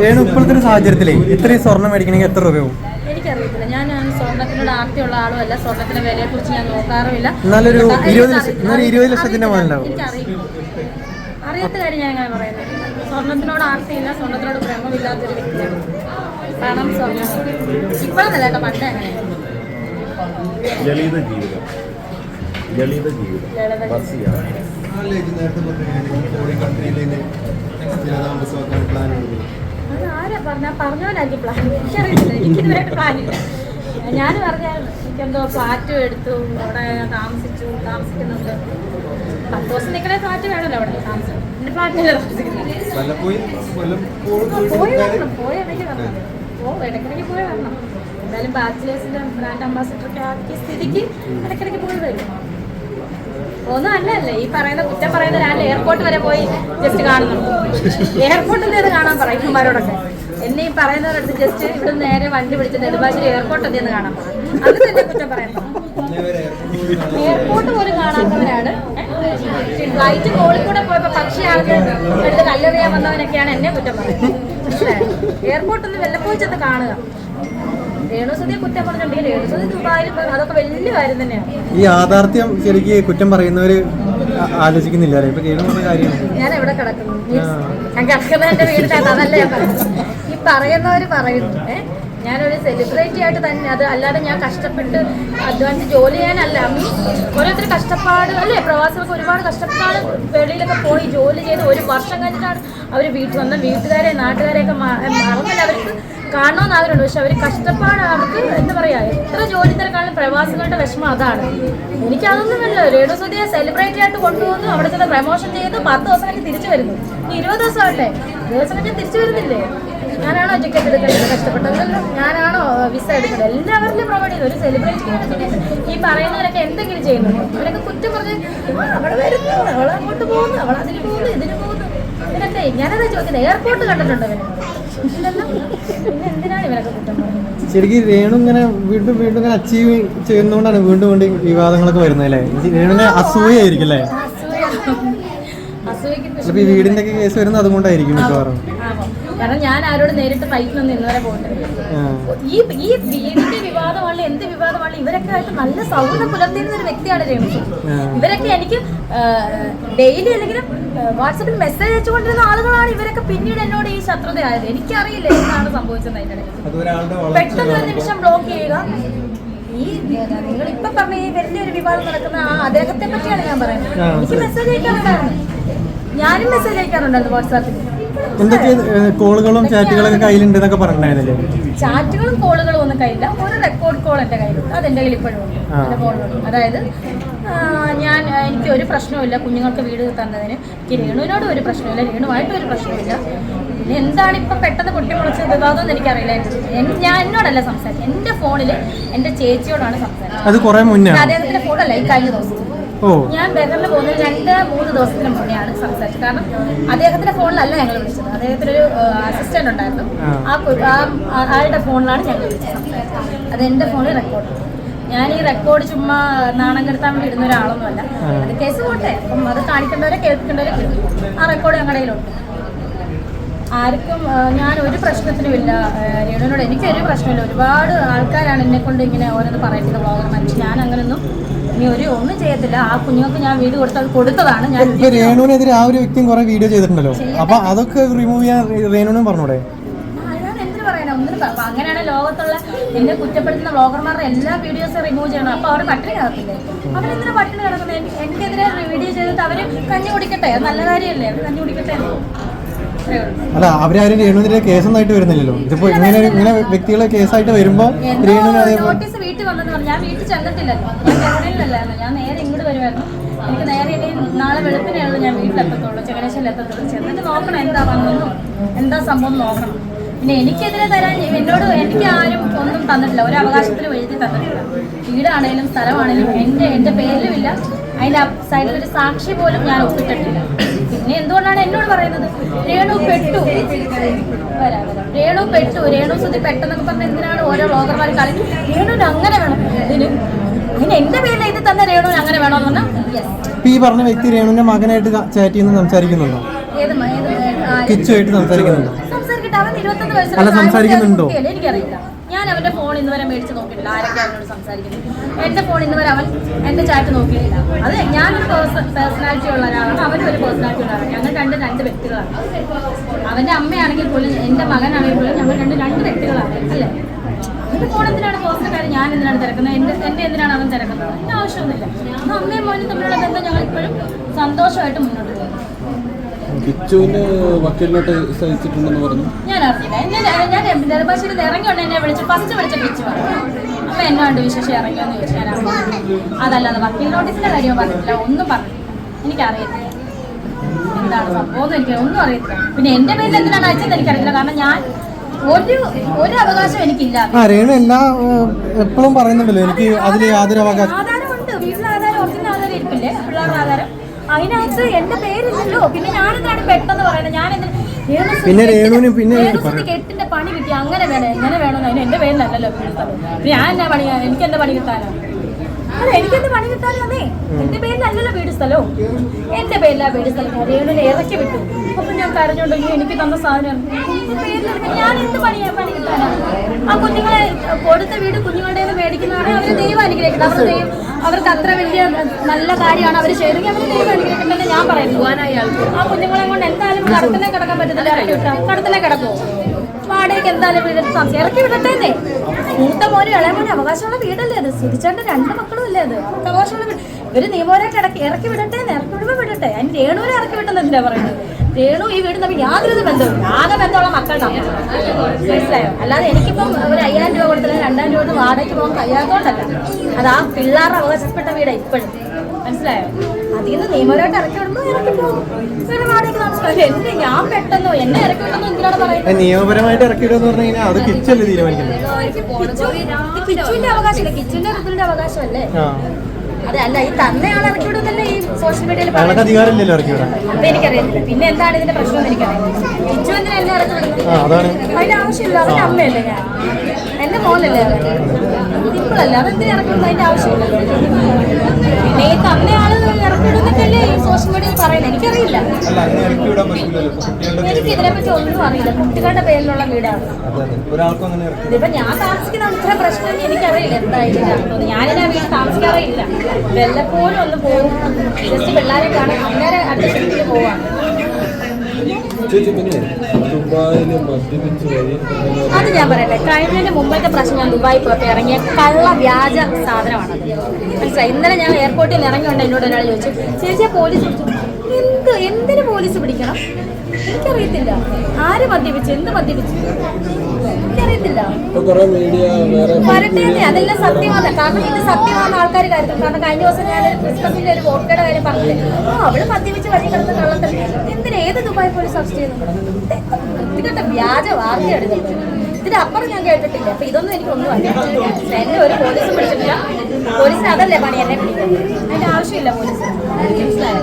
രേണു ഇപ്പോഴത്തെ ഒരു സാഹചര്യത്തിലേ ഇത്രയും സ്വർണം മേടിക്കണമെങ്കിൽ എത്ര രൂപയാവും? എനിക്കറിയത്തില്ല. ഞാൻ സ്വർണത്തിനോട് ആർത്തിയുള്ള ആളും അല്ല സ്വർണത്തിന്റെ വിലയെ കുറിച്ച് ഞാൻ നോക്കാറുമില്ല. എന്നാലൊരു ഇരുപത് ലക്ഷം- ഇരുപത് ലക്ഷത്തിന്റെ അറിയാത്ത കാര്യം ഞാൻ പറയുന്നത്. സ്വർണത്തിനോട് ആർത്തിയില്ല സ്വർണത്തിനോട് പ്രേമമില്ലാത്തൊരു വ്യക്തിയാണ്. പണം സ്വർണം ഇപ്പോഴെന്നല്ല കേട്ടോ പണ്ട് അങ്ങനെ. ലളിത ജീവിതം. ലളിത ബസ്സിയാണ്. കൺട്രിയിലേക്ക് സ്ഥിരതാമസമാക്കാൻ ഉണ്ട് അത് ആരാ പറഞ്ഞ പറഞ്ഞവനായിരിക്കും പ്ലാൻ എനിക്കറിയില്ല എനിക്കിതുവരെ പ്ലാനില്ല ഞാൻ പറഞ്ഞാൽ എനിക്കെന്തോ ഫ്ലാറ്റ് എടുത്തു അവിടെ താമസിച്ചു താമസിക്കുന്നുണ്ട്. പത്ത് ദിവസം നിൽക്കണേ ഫ്ലാറ്റ് വേണമല്ലോ അവിടെ താമസം എന്റെ ഫ്ലാറ്റിലല്ലേ താമസിക്കുന്നത് പോയി വരണം പോയി ഇടയ്ക്ക് വരണം. ഓ ഇടയ്ക്കിടയ്ക്ക് പോയി വരണം. എന്തായാലും ബാച്ചിലേഴ്സിന്റെ ബ്രാൻഡ് അംബാസിഡറൊക്കെ ആക്കിയ സ്ഥിതിക്ക് ഇടയ്ക്കിടയ്ക്ക് പോയി വരും. ഒന്നും അല്ലല്ലേ ഈ പറയുന്ന കുറ്റം പറയുന്ന ഞാൻ എയർപോർട്ട് വരെ പോയി ജസ്റ്റ് കാണുന്നുണ്ട്. എയർപോർട്ടിൽ നിന്ന് കാണാൻ പറയും ഇവന്മാരോടൊക്കെ. എന്നെ ഈ പറയുന്നവരടുത്ത് ജസ്റ്റ് ഇവിടെ നേരെ വണ്ടി പിടിച്ച് നെടുമ്പാശ്ശേരി എയർപോർട്ട് എന്തെന്ന് കാണാൻ അത് തന്നെ കുറ്റം പറയാം എയർപോർട്ട് പോലും കാണാത്തവരാണ്. ഫ്ലൈറ്റ് കോഴിക്കോടെ പോയപ്പോ പക്ഷിയാൾക്ക് എടുത്ത് കല്ലെറിയാൻ വന്നവനൊക്കെയാണ് എന്നെ കുറ്റം പറയുന്നത്. എയർപോർട്ട് ഒന്ന് വെള്ളപ്പോയി വല്ലപ്പോയി ചെന്ന് കാണുക. രേണുസുതിയെ കുറ്റം പറഞ്ഞിട്ടുണ്ടെങ്കിൽ രേണുസുതി ദുബായിൽ അതൊക്കെ വലിയ കാര്യം തന്നെയാണ് ഈ യാഥാർത്ഥ്യം ശരിക്ക് കുറ്റം പറയുന്നവര് ആലോചിക്കുന്നില്ല ഞാൻ എവിടെ കിടക്കുന്നു. Means, ഞാൻ കിടക്കുന്നത് എന്റെ വീടിനകത്ത് അതല്ല പറയുന്നവര് പറയുന്നു ഞാനൊരു സെലിബ്രിറ്റി ആയിട്ട് തന്നെ അത് അല്ലാതെ ഞാൻ കഷ്ടപ്പെട്ട് അഡ്വാൻസ് ജോലി ചെയ്യാനല്ല. ഓരോരുത്തർ കഷ്ടപ്പാട് അല്ലേ? പ്രവാസികൾക്ക് ഒരുപാട് കഷ്ടപ്പാട് വെളിയിലൊക്കെ പോയി ജോലി ചെയ്ത് ഒരു വർഷം കഴിഞ്ഞിട്ടാണ് അവർ വീട്ടിൽ വന്ന വീട്ടുകാരെ നാട്ടുകാരെയൊക്കെ മറന്നില്ല. അവർക്ക് കാണണമെന്ന് ആഗ്രഹമുണ്ട്. പക്ഷെ അവർ കഷ്ടപ്പാട് അവർക്ക് എന്താ പറയാ എത്ര ജോലി തിരക്കാണ് പ്രവാസികളുടെ വിഷമം അതാണ്. എനിക്ക് അതൊന്നുമല്ല രേണു സുധിയെ സെലിബ്രേറ്റ് ആയിട്ട് കൊണ്ടുപോകുന്നു അവിടെ ചെന്ന് പ്രമോഷൻ ചെയ്ത് പത്ത് ദിവസം കഴിഞ്ഞ് തിരിച്ചു വരുന്നു. ഇരുപത് ദിവസം ആട്ടെ ദിവസം കഴിഞ്ഞ് തിരിച്ചു വരുന്നില്ലേ? ഞാനാണോ ടിക്കറ്റ് എടുക്കേണ്ടത്? കഷ്ടപ്പെട്ടതല്ലോ ഞാനാണോ വിസ എടുക്കേണ്ടത്? എല്ലാവരിലും പ്രൊവൈഡ് ചെയ്തു. ഒരു സെലിബ്രേറ്റ് ഈ പറയുന്നവരൊക്കെ എന്തെങ്കിലും ചെയ്യുന്നു. അവരൊക്കെ കുറ്റം പറഞ്ഞ് "ആ, അവിടെ വരുന്നു. അവൾ അങ്ങോട്ട് പോകുന്നു. അവൾ അതിന് പോകുന്നു ഇതിന് പോകുന്നു. ഇവരൊക്കെ ഞാനതാ ചോദിക്കുന്നത്. എയർപോർട്ട് കണ്ടിട്ടുണ്ട് ഇവർ എന്തിനാണ് ഇവരൊക്കെ കുറ്റം പറയുന്നത് ശരിക്കും രേണു ഇങ്ങനെ വീണ്ടും വീണ്ടും ഇങ്ങനെ അച്ചീവ് ചെയ്യുന്നതുകൊണ്ടാണ് വീണ്ടും വീണ്ടും വിവാദങ്ങളൊക്കെ വരുന്നത് അല്ലേ? രേണുവിനെ അസൂയായിരിക്കും അല്ലേ? ചിലപ്പോ ഈ വീടിന്റെ ഒക്കെ കേസ് വരുന്നത് അതുകൊണ്ടായിരിക്കും മിക്കവാറും? കാരണം ഞാൻ ആരോട് നേരിട്ട് ഫൈറ്റിലൊന്നും ഇന്നുവരെ പോയിട്ടില്ല. ഈ ഈ വീടിന്റെ വിവാദമാണ് എന്ത് വിവാദമാണ് ഇവരൊക്കെ ആയിട്ട് നല്ല സൗഹൃദം പുലർത്തിയിരുന്ന ഒരു വ്യക്തിയാണ് രേണു ഇവരൊക്കെ എനിക്ക് ഡെയിലി അല്ലെങ്കിൽ വാട്സപ്പിൽ മെസ്സേജ് അയച്ചുകൊണ്ടിരുന്ന ആളുകളാണ് ഇവരൊക്കെ പിന്നീട് എന്നോട് ഈ ശത്രുതയായത്. എനിക്കറിയില്ല എന്താണ് സംഭവിച്ചത് അതിന്റെ പെട്ടെന്ന് ഒരു നിമിഷം ബ്ലോക്ക് ചെയ്യുക. ഈ നിങ്ങൾ ഇപ്പൊ പറഞ്ഞ ഈ വലിയൊരു വിവാദം നടക്കുന്ന ആ അദ്ദേഹത്തെ പറ്റിയാണ് ഞാൻ പറയുന്നത്. എനിക്ക് മെസ്സേജ് അയക്കാറുണ്ടായിരുന്നു ഞാനും മെസ്സേജ് അയക്കാറുണ്ടായിരുന്നു വാട്സാപ്പിൽ എന്തൊക്കെ കോളുകളും ചാറ്റുകളൊക്കെ കയ്യിലുണ്ട് എന്നൊക്കെ പറഞ്ഞിട്ടുണ്ടായിരുന്നില്ലേ? ചാറ്റുകളും കോളുകളും ഒന്നും കയ്യില്ല ഒരു റെക്കോർഡ് കോൾ എന്റെ കയ്യിലുണ്ട്. അത് എന്റെ കയ്യിൽ ഇപ്പോഴും ഉണ്ട്. എന്റെ ഫോണിലുണ്ട് അതായത് ആ, ഞാൻ എനിക്ക് ഒരു പ്രശ്നവുമില്ല കുഞ്ഞുങ്ങൾക്ക് വീട് തന്നതിന്. എനിക്ക് രേണുവിനോട് ഒരു പ്രശ്നമില്ല രേണുവായിട്ടും ഒരു പ്രശ്നമില്ല പിന്നെ എന്താണ് ഇപ്പൊ പെട്ടെന്ന് പൊട്ടിമുളച്ച അതൊന്നും എനിക്കറിയില്ല. എൻ- ഞാൻ എന്നോടല്ല സംസാരിച്ചത്. എന്റെ ഫോണിൽ എന്റെ ചേച്ചിയോടാണ് സംസാരിച്ചത്. അത് കുറെ മുന്നേ അദ്ദേഹത്തിന്റെ ഫോണല്ല ഈ കഴിഞ്ഞ ദിവസം. ഞാൻ ബെഹറിൽ പോകുന്ന രണ്ട് മൂന്ന് ദിവസത്തിന് മുന്നെയാണ് സംസാരിച്ചത്. കാരണം അദ്ദേഹത്തിന്റെ ഫോണിലല്ല ഞങ്ങൾ വിളിച്ചത്. അദ്ദേഹത്തിന് ഒരു അസിസ്റ്റന്റ് ഉണ്ടായിരുന്നു. ആ. ആളുടെ ഫോണിലാണ് ഞങ്ങൾ വിളിച്ചത് സംസാരിച്ചത്. അത് എന്റെ ഫോണിൽ റെക്കോർഡ് ഞാൻ ഈ റെക്കോർഡ് ചുമ്മാ നാണം കെടുത്താൻ വേണ്ടി ഇടുന്ന ഒരാളൊന്നുമല്ല. അത് കേസ് പോട്ടെ. അപ്പം അത് കാണിക്കേണ്ടവരെ കേൾക്കേണ്ടവരെ കേൾക്കും. ആ റെക്കോർഡ് ഞങ്ങളുടെ കയ്യിലുണ്ട്. ആർക്കും ഞാൻ ഒരു പ്രശ്നത്തിനും ഇല്ല. രേണുവിനോട് എനിക്കൊരു പ്രശ്നമില്ല. ഒരുപാട് ആൾക്കാരാണ് എന്നെ കൊണ്ട് ഇങ്ങനെ ഓരോന്ന് പറയുന്നത്. ബ്ലോഗർമാർ ഞാൻ അങ്ങനൊന്നും ഇനി ഒരു ഒന്നും ചെയ്യത്തില്ല. ആ കുഞ്ഞുങ്ങൾക്ക് ഞാൻ വീട് കൊടുത്തത് കൊടുത്തതാണ്. ഞാൻ ഇപ്പൊ രേണുവിനെതിരെ ആ ഒരു വ്യക്തിയും കുറെ വീഡിയോ ചെയ്തിട്ടുണ്ടല്ലോ. അപ്പൊ അതൊക്കെ റിമൂവ് ചെയ്യാൻ രേണുവിനും പറഞ്ഞൂടെ? അങ്ങനെയാണ് ലോകത്തുള്ള എന്നെ കുറ്റപ്പെടുത്തുന്ന വ്ളോഗർമാരുടെ എല്ലാ വീഡിയോസും റിമൂവ് ചെയ്യണം. അപ്പൊ അവർ പട്ടിണി കിടക്കില്ലേ അവരെന്തിനാ പട്ടിണി കിടക്കുന്നത് എനിക്കെതിരെ വീഡിയോ ചെയ്തിട്ട് അവർ കഞ്ഞി കുടിക്കട്ടെ? നല്ല കാര്യമല്ലേ? അവർ കഞ്ഞി കുടിക്കട്ടെ? അല്ല അവരാരും രേണുവിനെതിരെ കേസൊന്നായിട്ട് വരുന്നില്ലല്ലോ. ഇതിപ്പോ ഇങ്ങനെ ഇങ്ങനെ വ്യക്തികളെ കേസായിട്ട് വരുമ്പോ രേണുവിന് അതേപോലെ നോട്ടീസ് വീട്ടിൽ വന്നെന്ന് പറഞ്ഞു. ഞാൻ വീട്ടിൽ ചെന്നിട്ടില്ലല്ലോ. ഞാൻ ഞാൻ നേരെ ഇങ്ങോട്ട് വരുമായിരുന്നു എനിക്ക് നേരെ ഇനി നാളെ വെളുപ്പിനേയുള്ളൂ ഞാൻ വീട്ടിലെത്തത്തുള്ളൂ ചങ്ങനാശ്ശേരിയിൽ എത്തത്തുള്ളൂ. ചെന്നിട്ട് നോക്കണം എന്താ വന്നെന്നും എന്താ സംഭവം നോക്കണം. പിന്നെ എനിക്കെതിരെ തരാൻ എന്നോട് എനിക്ക് ആരും ഒന്നും തന്നിട്ടില്ല. ഒരു അവകാശത്തിലും എഴുതി തന്നിട്ടില്ല. വീടാണേലും സ്ഥലമാണേലും എന്റെ എന്റെ പേരിലുമില്ല. അതിന്റെ സൈഡിൽ ഒരു സാക്ഷി പോലും ഞാൻ ഒപ്പിട്ടിട്ടില്ല. പിന്നെ എന്തുകൊണ്ടാണ് എന്നോട് പറയുന്നത്? രേണു പെട്ടു. വരാം രേണു പെട്ടു. രേണു സുധി പെട്ടെന്നൊക്കെ പറഞ്ഞ എന്തിനാണ് ഓരോ ബ്ലോഗർമാർ കളി രേണുവിന് അങ്ങനെ വേണം. ഇതിന് അതിന് എന്റെ പേരിൽ ഇത് തന്നെ രേണുവിന് അങ്ങനെ വേണമെന്ന് പറഞ്ഞാൽ ഈ പറഞ്ഞ വ്യക്തി രേണുവിന്റെ മകനായിട്ട് ചാറ്റ് ചെയ്യുന്ന സംസാരിക്കുന്നുണ്ടോ? കിച്ചുമായിട്ട് സംസാരിക്കുന്നുണ്ടോ? അല്ല, സംസാരിക്കുന്നുണ്ടോ? എനിക്കറിയില്ല. ഞാൻ അവന്റെ ഫോൺ ഇന്ന് വരെ മേടിച്ച് നോക്കിയിട്ടില്ല. ആരൊക്കെ അവനോട് സംസാരിക്കുന്നത്? എന്റെ ഫോൺ ഇന്ന് വരെ അവൻ എന്റെ ചാറ്റ് നോക്കിയിട്ടില്ല. അത് ഞാനൊരു പേഴ്സണാലിറ്റി ഉള്ള ഒരാളാണ്. അവനും ഒരു പേഴ്സണാലിറ്റി ഉള്ള ആളാണ് ഞങ്ങൾ രണ്ട് രണ്ട് വ്യക്തികളാണ്. അവന്റെ അമ്മയാണെങ്കിൽ പോലും എന്റെ മകനാണെങ്കിൽ പോലും ഞങ്ങൾ രണ്ട് രണ്ട് വ്യക്തികളാണ്. അല്ലേ? എന്റെ ഫോൺ എന്തിനാണ് പേഴ്സണൽ കാര്യം ഞാൻ എന്തിനാണ് തിരക്കുന്നത്? എന്റെ എന്റെ എന്തിനാണ് അവൻ തിരക്കുന്നത്? അതിന്റെ ആവശ്യമൊന്നുമില്ല. അമ്മയും മോനും തമ്മിലുള്ള ബന്ധം ഞങ്ങൾ ഇപ്പോഴും സന്തോഷമായിട്ട് മുന്നോട്ട് പോകുന്നു. കിച്ചുവിന് വക്കീലിനോട്ട് സഹിച്ചിട്ടുണ്ടെന്ന് പറഞ്ഞു. ഞാൻ അറിഞ്ഞില്ല ഞാൻ നെടുമ്പാശ്ശേരി ഇറങ്ങിയോണ്ട് എന്നെ വിളിച്ച് ഫസ്റ്റ് വിളിച്ച അപ്പൊ വിശേഷം ഇറങ്ങിയോന്ന് ചോദിച്ചു ഞാൻ അതല്ലാതെ വക്കീൽ നോട്ടീസിന്റെ കാര്യം പറഞ്ഞില്ല ഒന്നും പറഞ്ഞില്ല എനിക്കറിയത്തില്ല എന്താണ് സംഭവം എനിക്ക് ഒന്നും അറിയത്തില്ല. പിന്നെ എന്റെ പേരിൽ എന്തിനാണ് അയച്ചത് എനിക്കറിയില്ല കാരണം ഞാൻ ഒരു ഒരു അവകാശം എനിക്കില്ല. ആ രേണു എല്ലാ എപ്പോഴും പറയുന്നുണ്ടല്ലോ. എനിക്ക് അതിൽ യാതൊരു അവകാശം ആധാരമുണ്ട് വീട്ടിലെ ആധാരം ഒറിജിനൽ ആധാരം ഇരിപ്പില്ലേ? പിള്ളേരുടെ ആധാരം? അതിനകത്ത് എന്റെ പേരില്ലല്ലോ. പിന്നെ ഞാനെന്താണ് പെട്ടെന്ന് പറയുന്നത് ഞാൻ പിന്നെ രേണുവിനും പിന്നെ കെട്ടിന്റെ- പണി കിട്ടി. അങ്ങനെ വേണം എങ്ങനെ വേണം അതിന് എന്റെ പേരിലല്ലല്ലോ പിന്നെ ഞാൻ എന്നാ പണി എനിക്ക് എന്താ പണി കിട്ടാനോ? അല്ല എനിക്ക് എന്ത് പണി കിട്ടാനോ എന്റെ പേരിലല്ലല്ലോ വീട് സ്ഥലവും എന്റെ പേരിലാ വീട് സ്ഥലം. രേണുവിനെ ഇറക്കി വിട്ടു? അപ്പൊ ഞാൻ കരഞ്ഞോണ്ടെങ്കിൽ എനിക്ക് തന്ന സാധനം എന്റെ പേരിലെടുക്കാൻ ഞാൻ എന്ത് പണിയാ പണി കിട്ടാനാ? ആ കുഞ്ഞുങ്ങളെ കൊടുത്ത വീട് കുഞ്ഞുങ്ങളുടെ മേടിക്കുന്നതാണ് അവർ ദൈവം അനുഗ്രഹിക്കുന്നത് അവർ ദൈവം അവർക്ക് അത്ര വലിയ നല്ല കാര്യമാണ് അവർ ചെയ്തെങ്കിൽ അവർ ദൈവം ഞാൻ പറയുന്നു ആ കുഞ്ഞുങ്ങളെ കൊണ്ട് എന്തായാലും കടത്തിനെ കിടക്കാൻ പറ്റത്തില്ല. ഇറക്കി വിട്ടാൽ കടത്തിലേ കിടക്കുമോ വാടകയ്ക്ക് എന്തായാലും വീട് താമസം ഇറക്കി വിടട്ടേന്നേ. മൂത്ത മോനും ഇളയ മോനും അവകാശമുള്ള വീടല്ലേ അത്? സുധിച്ചേണ്ട രണ്ട് മക്കളും അല്ലേ അത്? അവകാശമുള്ള വീട്. ഇവർ നീ പോലെ ഇറക്കി വിടട്ടേന്ന് ഇറക്കി വിടുമ്പോൾ വിടട്ടെ. അതിന് രേണൂരെ ഇറക്കി വിട്ടെന്ന് എന്തിനാ പറയുന്നത്? രേണു ഈ വീട് തമ്മിൽ യാതൊരു ബന്ധവും ആകെ ബന്ധമുള്ള മക്കളുണ്ടാവും മനസ്സിലായോ? അല്ലാതെ എനിക്കിപ്പം ഒരു അയ്യായിരം രൂപ കൊടുത്തില്ല രണ്ടായിരം രൂപ കൊടുത്ത് വാടകയ്ക്ക് പോകാൻ കഴിയാത്തതുകൊണ്ടല്ല അത് ആ പിള്ളേരുടെ അവകാശപ്പെട്ട വീടാണ് ഇപ്പോഴും. മനസ്സിലായോ? അതിൽ നിന്ന് നിയമപരമായിട്ട് ഇറക്കി വിടുമ്പോൾ ഇറക്കി പോകും. പിന്നെ വാടകയ്ക്ക് താമസിക്കാം എന്നെ ഞാൻ പെട്ടെന്നോ എന്നെ ഇറക്കി വിടുന്നു എന്തിനാണ് പറയുന്നത്? നിയമപരമായിട്ട് എന്ന് പറഞ്ഞു കഴിഞ്ഞാൽ അത് കിച്ചല്ലേ തീരുമാനിക്കുന്നത്? കിച്ചു- കിച്ചുവിന്റെ അവകാശമല്ലേ? കിച്ചുവിന്റെ അവകാശമല്ലേ? അതെ അല്ല ഈ തന്നയാൾ ഇറക്കി വിടുന്നല്ലേ ഈ സോഷ്യൽ മീഡിയയിൽ അയാൾക്ക് എനിക്കറിയത്തില്ല പിന്നെ എന്താണ് ഇതിന്റെ പ്രശ്നം എന്ന് എനിക്കറിയാം. കിച്ചു എന്തിനാ എന്നെ ഇറക്കി വിടുന്നത് ആ അതാണ്. അതിന്റെ ആവശ്യമില്ല. അവന്റെ അമ്മയല്ലേ ഞാൻ? എന്റെ മോനല്ലേ സിമ്പിളല്ലേ സിമ്പിളല്ല അതെന്തിനാ ഇറക്കി വിടുന്നത് അതിന്റെ ആവശ്യമില്ലല്ലോ. പിന്നെ ഈ തന്നയാൾ ഇറക്കി വിടുന്നൊക്കെയല്ലേ ഈ സോഷ്യൽ മീഡിയയിൽ പറയുന്നത് എനിക്കറിയില്ല. എനിക്ക് ഇതിനെപ്പറ്റി ഒന്നും അറിയില്ല. കുട്ടികളുടെ പേരിലുള്ള വീടാണ്. ഞാൻ താമസിക്കുന്ന ഇത്ര പ്രശ്നം എനിക്കറിയില്ല. എന്തായാലും ഞാനിനാ വീട്ടിൽ താമസിക്കാറില്ല വല്ലപ്പോഴും ഒന്ന് പോകും. ജസ്റ്റ് പിള്ളേരെ കാണാൻ പോവാണ് പോവാം. ചേച്ചി പിന്നെ ദുബായിൽ മദ്യപിച്ച് വഴി അത് ഞാൻ പറയട്ടെ. കഴിഞ്ഞതിന്റെ മുമ്പത്തെ പ്രശ്നം ഞാൻ ദുബായി പുറത്ത് ഇറങ്ങിയ കള്ള വ്യാജ സാധനമാണ് മനസ്സിലായി? ഇന്നലെ ഞാൻ എയർപോർട്ടിൽ നിന്ന് ഇറങ്ങിയോണ്ട് എന്നോട് ഒരാൾ ചോദിച്ചു ചേച്ചിയെ പോലീസ് എന്ത് എന്തിനു പോലീസ് പിടിക്കണം? എനിക്കറിയത്തില്ല. ആര് മദ്യപിച്ചു എന്ത് മദ്യപിച്ചു? എനിക്കറിയത്തില്ല. വരട്ടെ അതെല്ലാം സത്യമാണ് കാരണം ഇത് സത്യമാണ് ആൾക്കാർ കരുതും. കാരണം കഴിഞ്ഞ ദിവസം ഞാൻ ക്രിസ്മസിന്റെ ഒരു വോട്ടയുടെ കാര്യം പറഞ്ഞില്ലേ? ആ അവൾ മദ്യപിച്ച് വഴി കിടന്ന് കള്ളത്തിൽ എന്തിനാ ഏത് ദുബായ് പോലീസ് അറസ്റ്റ് ചെയ്യുന്നുണ്ട് ഇതിന്റെ വ്യാജ വാർത്തയാണ് ഇതിനപ്പുറം ഞാൻ കേട്ടിട്ടില്ല. അപ്പൊ ഇതൊന്നും എനിക്കൊന്നും അറിയാം എന്നെ ഒരു പോലീസ് പിടിച്ചിട്ടില്ല പോലീസിന് അതല്ലേ പണി? എന്നെ പിടിക്കുന്നത് അതിന്റെ ആവശ്യമില്ല പോലീസ്. മനസ്സിലായോ?